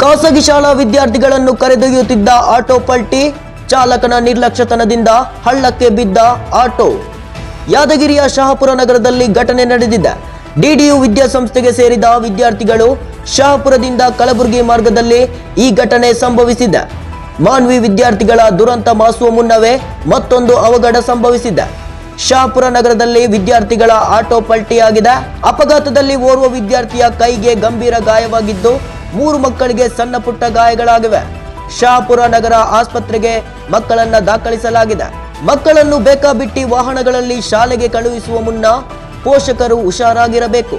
ಖಾಸಗಿ ಶಾಲಾ ವಿದ್ಯಾರ್ಥಿಗಳನ್ನು ಕರೆದೊಯ್ಯುತ್ತಿದ್ದ ಆಟೋ ಪಲ್ಟಿ ಚಾಲಕನ ನಿರ್ಲಕ್ಷ್ಯತನದಿಂದ ಹಳ್ಳಕ್ಕೆ ಬಿದ್ದ ಆಟೋ. ಯಾದಗಿರಿಯ ಶಹಾಪುರ ನಗರದಲ್ಲಿ ಘಟನೆ ನಡೆದಿದೆ. ಡಿಡಿಯು ವಿದ್ಯಾಸಂಸ್ಥೆಗೆ ಸೇರಿದ ವಿದ್ಯಾರ್ಥಿಗಳು ಶಹಾಪುರದಿಂದ ಕಲಬುರಗಿ ಮಾರ್ಗದಲ್ಲಿ ಈ ಘಟನೆ ಸಂಭವಿಸಿದೆ. ಮಾನ್ವಿ ವಿದ್ಯಾರ್ಥಿಗಳ ದುರಂತ ಮಾಸುವ ಮುನ್ನವೇ ಮತ್ತೊಂದು ಅವಘಡ ಸಂಭವಿಸಿದೆ. ಶಹಾಪುರ ನಗರದಲ್ಲಿ ವಿದ್ಯಾರ್ಥಿಗಳ ಆಟೋ ಪಲ್ಟಿಯಾಗಿದೆ. ಅಪಘಾತದಲ್ಲಿ ಓರ್ವ ವಿದ್ಯಾರ್ಥಿಯ ಕೈಗೆ ಗಂಭೀರ ಗಾಯವಾಗಿದ್ದು ಮೂರು ಮಕ್ಕಳಿಗೆ ಸಣ್ಣ ಪುಟ್ಟ ಗಾಯಗಳಾಗಿವೆ ಶಾಪುರ ನಗರ ಆಸ್ಪತ್ರೆಗೆ ಮಕ್ಕಳನ್ನ ದಾಖಲಿಸಲಾಗಿದೆ ಮಕ್ಕಳನ್ನು ಬೇಕಾಬಿಟ್ಟಿ ವಾಹನಗಳಲ್ಲಿ ಶಾಲೆಗೆ ಕಳುಹಿಸುವ ಮುನ್ನ ಪೋಷಕರು ಹುಷಾರಾಗಿರಬೇಕು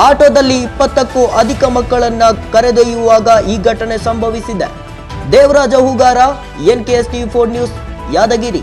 ಆಟೋದಲ್ಲಿ ಇಪ್ಪತ್ತಕ್ಕೂ ಅಧಿಕ ಮಕ್ಕಳನ್ನ ಕರೆದೊಯ್ಯುವಾಗ ಈ ಘಟನೆ ಸಂಭವಿಸಿದೆ Devaraj Hugar N K S T four news Yadgir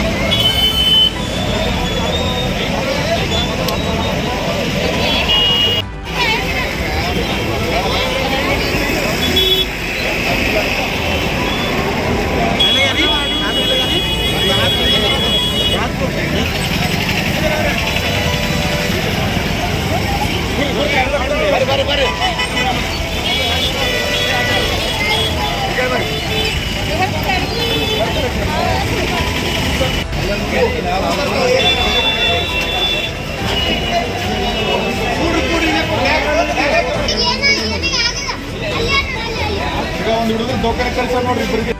ಹುಡುಗರಿಗೆ ಕೈ ಮುರಿದು ಅಂತಲ್ರಿ ಒಯ್ದು ಕಳಿಸೋದಣ ಈಗ ಒಂದು ಹುಡುಗರು ದೋಖಾನೆ ಕೆಲಸ ನೋಡ್ರಿ ಇಬ್ಬರಿಗೆ